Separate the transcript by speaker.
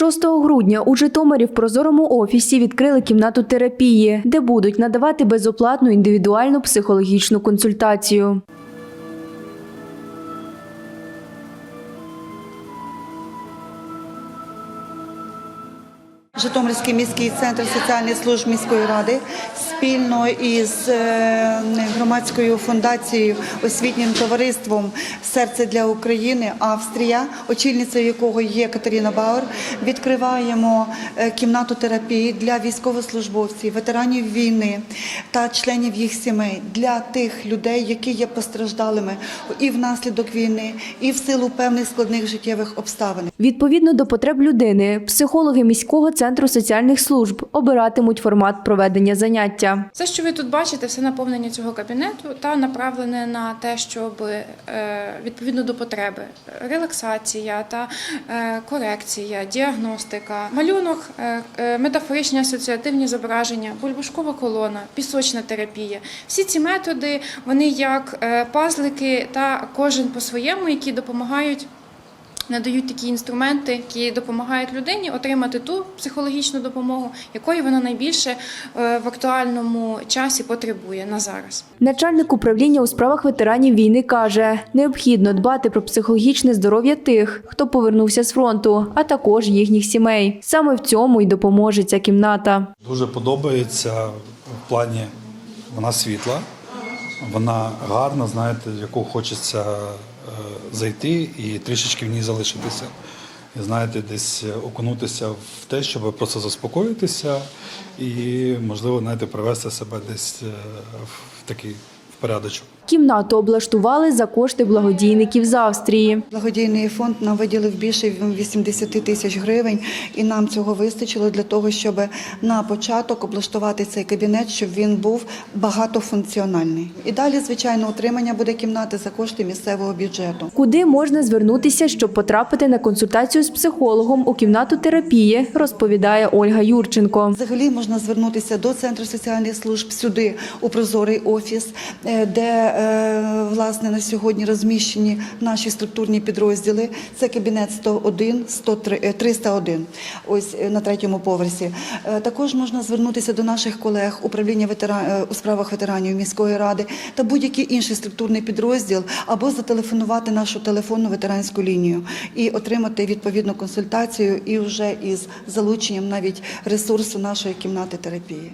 Speaker 1: 6 грудня у Житомирі в прозорому офісі відкрили кімнату терапії, де будуть надавати безоплатну індивідуальну психологічну консультацію.
Speaker 2: Житомирський міський центр соціальних служб міської ради спільно із е, громадською фундацією освітнім товариством Серце для України Австрія, очільницею якого є Катерина Бауер, відкриваємо е, кімнату терапії для військовослужбовців, ветеранів війни та членів їх сімей для тих людей, які є постраждалими і внаслідок війни, і в силу певних складних життєвих обставин.
Speaker 1: Відповідно до потреб людини, психологи міського центру соціальних служб обиратимуть формат проведення заняття.
Speaker 3: Все, що ви тут бачите, все наповнення цього кабінету та направлене на те, щоб е, відповідно до потреби релаксація та е, корекція, діагностика, малюнок, е, метафоричні асоціативні зображення, бульбашкова колона, пісочна терапія. Всі ці методи вони як пазлики та кожен по-своєму, які допомагають надають такі інструменти, які допомагають людині отримати ту психологічну допомогу, якої вона найбільше е, в актуальному часі потребує на зараз.
Speaker 1: Начальник управління у справах ветеранів війни каже, необхідно дбати про психологічне здоров'я тих, хто повернувся з фронту, а також їхніх сімей. Саме в цьому й допоможе ця кімната.
Speaker 4: Дуже подобається в плані вона світла, вона гарна, знаєте, яку хочеться зайти і трішечки в ній залишитися. І знаєте, десь окунутися в те, щоб просто заспокоїтися і, можливо, знаєте, привести себе десь е, в такий порядочок.
Speaker 1: Кімнату облаштували за кошти благодійників з Австрії.
Speaker 2: Благодійний фонд нам виділив більше 80 тисяч гривень, і нам цього вистачило для того, щоб на початок облаштувати цей кабінет, щоб він був багатофункціональний. І далі, звичайно, утримання буде кімнати за кошти місцевого бюджету.
Speaker 1: Куди можна звернутися, щоб потрапити на консультацію з психологом у кімнату терапії, розповідає Ольга Юрченко.
Speaker 2: Взагалі можна звернутися до центру соціальних служб сюди, у прозорий офіс, де е, власне на сьогодні розміщені наші структурні підрозділи. Це кабінет 101, 103, е, 301, ось е, на третьому поверсі. Е, Також можна звернутися до наших колег управління ветера... е, у справах ветеранів міської ради та будь-який інший структурний підрозділ, або зателефонувати нашу телефонну ветеранську лінію і отримати відповідну консультацію, і вже із залученням навіть ресурсу нашої кімнати терапії.